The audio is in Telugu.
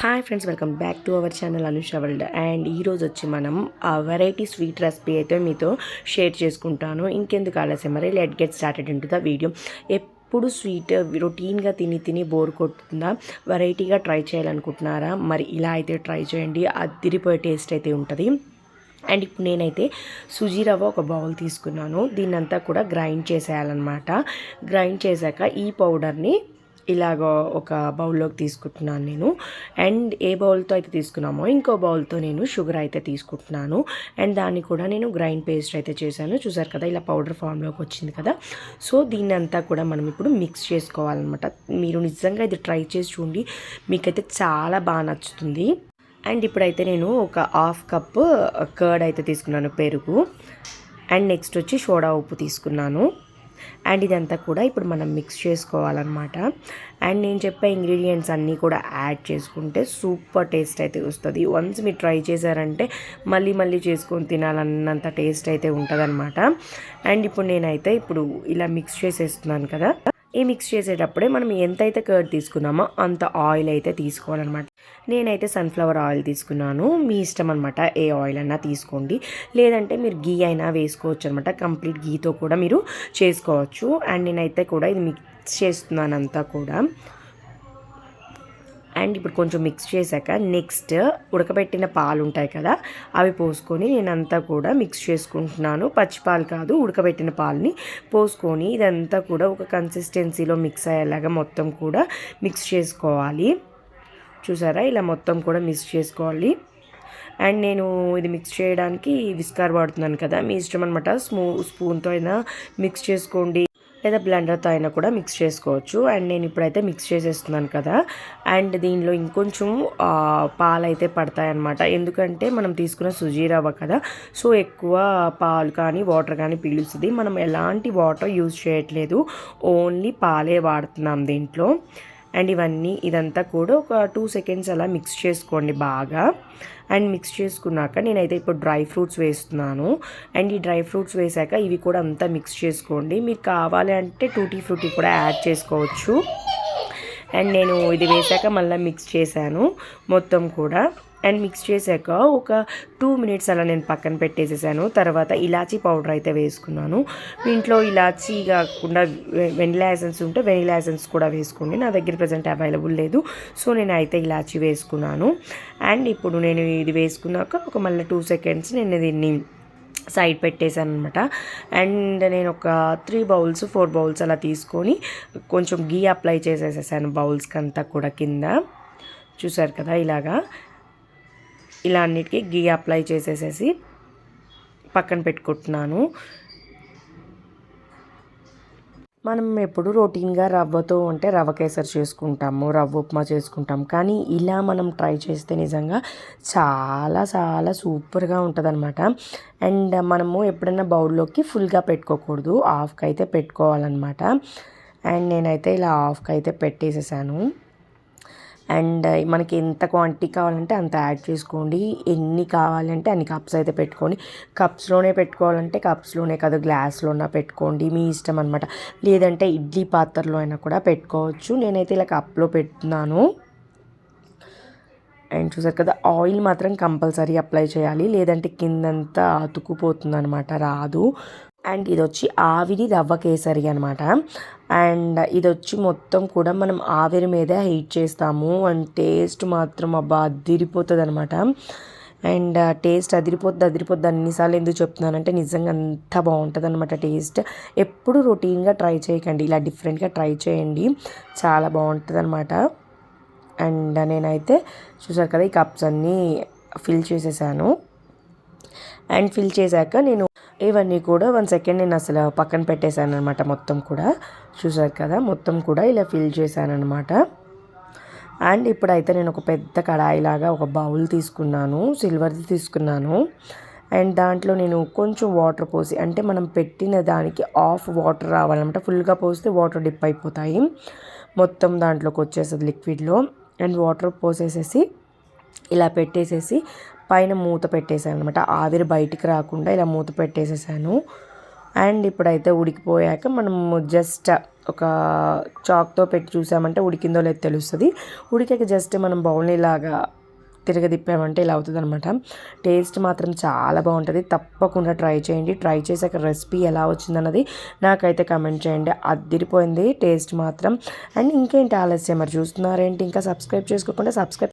Hi friends welcome back to our channel Anusha world and ఈరోజు వచ్చి మనం వెరైటీ స్వీట్ రెసిపీ అయితే మీతో షేర్ చేసుకుంటాను. ఇంకెందుకు ఆలస్యం? మరి let get started into the video ఎప్పుడు స్వీట్ రొటీన్గా తిని తిని బోర్ కొడుతుందా? వెరైటీగా ట్రై చేయాలనుకుంటున్నారా? మరి ఇలా అయితే ట్రై చేయండి. అదిరిపోయే టేస్ట్ అయితే ఉంటుంది. అండ్ ఇప్పుడు నేనైతే సుజీ రవ్వ ఒక బౌల్ తీసుకున్నాను. దీన్నంతా కూడా గ్రైండ్ చేసేయాలన్నమాట. గ్రైండ్ చేశాక ఈ పౌడర్ని ఇలాగ ఒక బౌల్లోకి తీసుకుంటున్నాను నేను. అండ్ ఏ బౌల్తో అయితే తీసుకున్నామో ఇంకో బౌల్తో నేను షుగర్ అయితే తీసుకుంటున్నాను. అండ్ దాన్ని కూడా నేను గ్రైండ్ పేస్ట్ అయితే చేశాను. చూసారు కదా ఇలా పౌడర్ ఫామ్లోకి వచ్చింది కదా. సో దీన్ని అంతా కూడా మనం ఇప్పుడు మిక్స్ చేసుకోవాలన్నమాట. మీరు నిజంగా ఇది ట్రై చేసి చూడండి. మీకైతే చాలా బాగా నచ్చుతుంది. అండ్ ఇప్పుడైతే నేను ఒక హాఫ్ కప్ కర్డ్ అయితే తీసుకున్నాను పెరుగు. అండ్ నెక్స్ట్ వచ్చి సోడా ఉప్పు తీసుకున్నాను. అండ్ ఇదంతా కూడా ఇప్పుడు మనం మిక్స్ చేసుకోవాలన్నమాట. అండ్ నేను చెప్పే ఇంగ్రీడియంట్స్ అన్నీ కూడా యాడ్ చేసుకుంటే సూపర్ టేస్ట్ అయితే వస్తుంది. వన్స్ మీరు ట్రై చేశారంటే మళ్ళీ మళ్ళీ చేసుకొని తినాలన్నంత టేస్ట్ అయితే ఉంటుందన్నమాట. అండ్ ఇప్పుడు నేనైతే ఇప్పుడు ఇలా మిక్స్ చేసేస్తున్నాను కదా. ఈ మిక్స్ చేసేటప్పుడే మనం ఎంతైతే కర్డ్ తీసుకున్నామో అంత ఆయిల్ అయితే తీసుకోవాలన్నమాట. నేనైతే సన్ఫ్లవర్ ఆయిల్ తీసుకున్నాను. మీ ఇష్టం అనమాట ఏ ఆయిల్ అయినా తీసుకోండి. లేదంటే మీరు గీ అయినా వేసుకోవచ్చు అనమాట కంప్లీట్ గీతో కూడా మీరు చేసుకోవచ్చు. అండ్ నేనైతే కూడా ఇది మిక్స్ చేస్తున్నానంతా కూడా. అండ్ ఇప్పుడు కొంచెం మిక్స్ చేశాక నెక్స్ట్ ఉడకబెట్టిన పాలు ఉంటాయి కదా అవి పోసుకొని నేనంతా కూడా మిక్స్ చేసుకుంటున్నాను. పచ్చి పాలు కాదు ఉడకబెట్టిన పాలని పోసుకొని ఇదంతా కూడా ఒక కన్సిస్టెన్సీలో మిక్స్ అయ్యేలాగా మొత్తం కూడా మిక్స్ చేసుకోవాలి. చూసారా? ఇలా మొత్తం కూడా మిక్స్ చేసుకోవాలి. అండ్ నేను ఇది మిక్స్ చేయడానికి విస్కార్ వాడుతున్నాను కదా మీ ఇష్టం అనమాట స్మూ స్పూన్తో అయినా మిక్స్ చేసుకోండి. లేదా బ్లెండర్తో అయినా కూడా మిక్స్ చేసుకోవచ్చు. అండ్ నేను ఇప్పుడైతే మిక్స్ చేసేస్తున్నాను కదా. అండ్ దీనిలో ఇంకొంచెం పాలు అయితే పడతాయన్నమాట. ఎందుకంటే మనం తీసుకున్న సుజీ రవ్వ కదా. సో ఎక్కువ పాలు కానీ వాటర్ కానీ పీలుస్తుంది మనం ఎలాంటి వాటర్ యూజ్ చేయట్లేదు. ఓన్లీ పాలే వాడుతున్నాం దీంట్లో. అండ్ ఇవన్నీ ఇదంతా కూడా ఒక టూ సెకండ్స్ అలా మిక్స్ చేసుకోండి బాగా. అండ్ మిక్స్ చేసుకున్నాక నేనైతే ఇప్పుడు డ్రై ఫ్రూట్స్ వేస్తున్నాను. అండ్ ఈ డ్రై ఫ్రూట్స్ వేసాక ఇవి కూడా అంతా మిక్స్ చేసుకోండి. మీకు కావాలి అంటే టూటీ ఫ్రూటీ కూడా యాడ్ చేసుకోవచ్చు. అండ్ నేను ఇది వేసాక మళ్ళీ మిక్స్ చేశాను మొత్తం కూడా. అండ్ మిక్స్ చేశాక ఒక టూ మినిట్స్ అలా నేను పక్కన పెట్టేసేసాను. తర్వాత ఇలాచీ పౌడర్ అయితే వేసుకున్నాను. ఇంట్లో ఇలాచీ కాకుండా వెనిలా ఎసెన్స్ ఉంటే వెనిలా ఎసెన్స్ కూడా వేసుకోండి. నా దగ్గర ప్రజెంట్ అవైలబుల్ లేదు. సో నేను అయితే ఇలాచీ వేసుకున్నాను. అండ్ ఇప్పుడు నేను ఇది వేసుకున్నాక ఒక మళ్ళీ టూ సెకండ్స్ నేను దీన్ని సైడ్ పెట్టేశాను అనమాట అండ్ నేను ఒక త్రీ బౌల్స్ ఫోర్ బౌల్స్ అలా తీసుకొని కొంచెం గీ అప్లై చేసేసేసాను బౌల్స్కి అంతా కూడా కింద. చూసారు కదా ఇలాగా? ఇలా అన్నిటికీ గీ అప్లై చేసేసేసి పక్కన పెట్టుకుంటున్నాను. మనం ఎప్పుడు రొటీన్గా రవ్వతో ఉంటే రవ్వ కేసరి చేసుకుంటాము రవ్వ ఉప్మా చేసుకుంటాం కానీ ఇలా మనం ట్రై చేస్తే నిజంగా చాలా చాలా సూపర్గా ఉంటుంది అనమాట అండ్ మనము ఎప్పుడైనా బౌల్లోకి ఫుల్గా పెట్టుకోకూడదు హాఫ్కి అయితే పెట్టుకోవాలన్నమాట. అండ్ నేనైతే ఇలా హాఫ్కి అయితే పెట్టేసేసాను. అండ్ మనకి ఎంత క్వాంటిటీ కావాలంటే అంత యాడ్ చేసుకోండి. ఎన్ని కావాలంటే అన్ని కప్స్ అయితే పెట్టుకోండి. కప్స్లోనే పెట్టుకోవాలంటే కప్స్లోనే కాదు గ్లాస్లోనే పెట్టుకోండి. మీ ఇష్టం అనమాట లేదంటే ఇడ్లీ పాత్రలో అయినా కూడా పెట్టుకోవచ్చు. నేనైతే ఇలా కప్లో పెట్టున్నాను అండ్ చూసారు కదా ఆయిల్ మాత్రం కంపల్సరీ అప్లై చేయాలి. లేదంటే కిందంతా అతుకుపోతుంది అనమాట రాదు. అండ్ ఇది వచ్చి ఆవిరి రవ్వ కేసరి అనమాట అండ్ ఇది వచ్చి మొత్తం కూడా మనం ఆవిరి మీద హీట్ చేస్తాము. అండ్ టేస్ట్ మాత్రం అబ్బా అదిరిపోతుంది అనమాట అండ్ టేస్ట్ అదిరిపోద్ది అదిరిపోద్ది అన్నిసార్లు ఎందుకు చెప్తున్నానంటే నిజంగా అంత బాగుంటుంది అనమాట టేస్ట్. ఎప్పుడు రొటీన్గా ట్రై చేయకండి ఇలా డిఫరెంట్గా ట్రై చేయండి. చాలా బాగుంటుంది అనమాట అండ్ నేనైతే చూసారు కదా ఈ కప్స్ అన్నీ ఫిల్ చేసేసాను. అండ్ ఫిల్ చేశాక నేను ఇవన్నీ కూడా వన్ సెకండ్ నేను అసలు పక్కన పెట్టేశాను అనమాట మొత్తం కూడా. చూసారు కదా? మొత్తం కూడా ఇలా ఫిల్ చేశాను అనమాట అండ్ ఇప్పుడైతే నేను ఒక పెద్ద కడాయిలాగా ఒక బౌల్ తీసుకున్నాను సిల్వర్ది తీసుకున్నాను. అండ్ దాంట్లో నేను కొంచెం వాటర్ పోసి అంటే మనం పెట్టిన దానికి ఆఫ్ వాటర్ రావాలన్నమాట. ఫుల్గా పోస్తే వాటర్ డిప్ అయిపోతాయి. మొత్తం దాంట్లోకి వచ్చేస్తుంది లిక్విడ్లో అండ్ వాటర్ పోసేసేసి ఇలా పెట్టేసేసి పైన మూత పెట్టేశాను అనమాట ఆవిరి బయటికి రాకుండా ఇలా మూత పెట్టేసేసాను. అండ్ ఇప్పుడైతే ఉడికిపోయాక మనము జస్ట్ ఒక చాక్తో పెట్టి చూసామంటే ఉడికిందో లేదో తెలుస్తుంది. ఉడికాక జస్ట్ మనం బౌల్ని ఇలాగా తిరగదిప్పామంటే ఇలా అవుతుంది అనమాట టేస్ట్ మాత్రం చాలా బాగుంటుంది. తప్పకుండా ట్రై చేయండి. ట్రై చేసాక రెసిపీ ఎలా వచ్చిందన్నది నాకైతే కమెంట్ చేయండి. అదిరిపోయింది టేస్ట్ మాత్రం. అండ్ ఇంకేంటి ఆలస్యం? మరి చూస్తున్నారేంటి? ఇంకా సబ్స్క్రైబ్ చేసుకోకుండా సబ్స్క్రైబ్